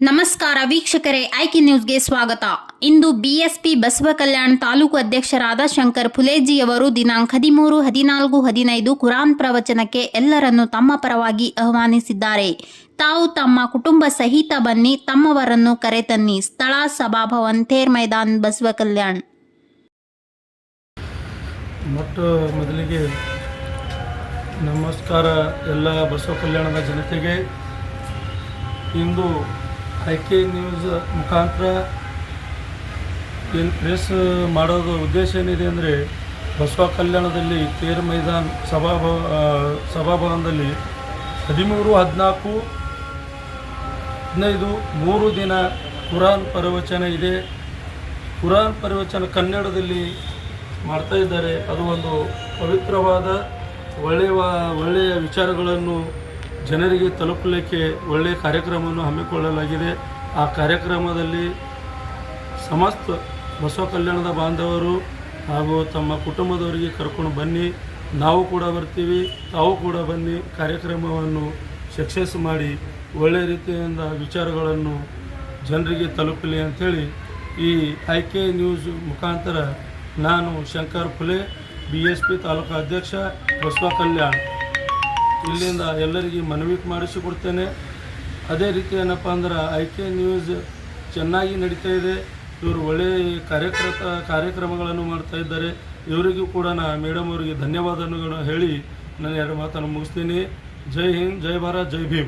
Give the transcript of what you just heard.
ನಮಸ್ಕಾರ ವೀಕ್ಷಕರೇ ಐಕಿ ನ್ಯೂಸ್ಗೆ ಸ್ವಾಗತ. ಇಂದು ಬಿಎಸ್ಪಿ ಬಸವ ಕಲ್ಯಾಣ್ ತಾಲೂಕು ಅಧ್ಯಕ್ಷರಾದ ಶಂಕರ್ ಫುಲೇಜಿಯವರು ದಿನಾಂಕ ಹದಿಮೂರು, ಹದಿನಾಲ್ಕು, ಹದಿನೈದು ಕುರಾನ್ ಪ್ರವಚನಕ್ಕೆ ಎಲ್ಲರನ್ನು ತಮ್ಮ ಪರವಾಗಿ ಆಹ್ವಾನಿಸಿದ್ದಾರೆ. ತಾವು ತಮ್ಮ ಕುಟುಂಬ ಸಹಿತ ಬನ್ನಿ, ತಮ್ಮವರನ್ನು ಕರೆತನ್ನಿ. ಸ್ಥಳ ಸಭಾಭವನ್ ಥೇರ್ ಮೈದಾನ್, ಬಸವ ಕಲ್ಯಾಣ್. ಮೊದಲಿಗೆ ನಮಸ್ಕಾರ ಎಲ್ಲ ಬಸವ ಕಲ್ಯಾಣದ ಜನತೆಗೆ. ಇಂದು ಐ ಕೆ ನ್ಯೂಸ್ ಮುಖಾಂತರ ಏನು ಪ್ರೆಸ್ ಮಾಡೋದು ಉದ್ದೇಶ ಏನಿದೆ ಅಂದರೆ ಬಸವ ಕಲ್ಯಾಣದಲ್ಲಿ ತೇರು ಮೈದಾನ್ ಸಭಾಭವ ಸಭಾಭವನದಲ್ಲಿ ಹದಿಮೂರು, ಹದಿನಾಲ್ಕು, ಹದಿನೈದು, ಮೂರು ದಿನ ಕುರಾನ್ ಪ್ರವಚನ ಇದೆ. ಕುರಾನ್ ಪ್ರವಚನ ಕನ್ನಡದಲ್ಲಿ ಮಾಡ್ತಾ ಇದ್ದಾರೆ. ಅದು ಒಂದು ಪವಿತ್ರವಾದ ಒಳ್ಳೆಯ ಒಳ್ಳೆಯ ವಿಚಾರಗಳನ್ನು ಜನರಿಗೆ ತಲುಪಲಿಕ್ಕೆ ಒಳ್ಳೆಯ ಕಾರ್ಯಕ್ರಮವನ್ನು ಹಮ್ಮಿಕೊಳ್ಳಲಾಗಿದೆ. ಆ ಕಾರ್ಯಕ್ರಮದಲ್ಲಿ ಸಮಸ್ತ ಬಸವ ಕಲ್ಯಾಣದ ಬಾಂಧವರು ಹಾಗೂ ತಮ್ಮ ಕುಟುಂಬದವರಿಗೆ ಕರ್ಕೊಂಡು ಬನ್ನಿ. ನಾವು ಕೂಡ ಬರ್ತೀವಿ. ತಾವು ಕೂಡ ಬನ್ನಿ. ಕಾರ್ಯಕ್ರಮವನ್ನು ಸಕ್ಸಸ್ ಮಾಡಿ ಒಳ್ಳೆಯ ರೀತಿಯಿಂದ ವಿಚಾರಗಳನ್ನು ಜನರಿಗೆ ತಲುಪಲಿ ಅಂಥೇಳಿ ಈ ಐ ಕೆ ನ್ಯೂಸ್ ಮುಖಾಂತರ ನಾನು Shankar Phule B S P taluk ಅಧ್ಯಕ್ಷ ಬಸವ ಕಲ್ಯಾಣ್. ಇಲ್ಲಿಂದ ಎಲ್ಲರಿಗೆ ಮನವಿ ಮಾಡಿಸಿಕೊಡ್ತೇನೆ. ಅದೇ ರೀತಿ ಏನಪ್ಪ ಅಂದ್ರೆ ಐ ಕೆ ನ್ಯೂಸ್ ಚೆನ್ನಾಗಿ ನಡೀತಾ ಇದೆ. ಇವರು ಒಳ್ಳೆಯ ಕಾರ್ಯಕ್ರತ, ಕಾರ್ಯಕ್ರಮಗಳನ್ನು ಮಾಡ್ತಾ ಇದ್ದಾರೆ. ಇವರಿಗೂ ಕೂಡ ನಾ ಮೇಡಮ್ ಅವರಿಗೆ ಧನ್ಯವಾದಗಳನ್ನು ಹೇಳಿ ನಾನು ಎರಡು ಮಾತನ್ನು ಮುಗಿಸ್ತೀನಿ. ಜೈ ಹಿಂದ್, ಜೈ ಭಾರತ್, ಜೈ ಭೀಮ್.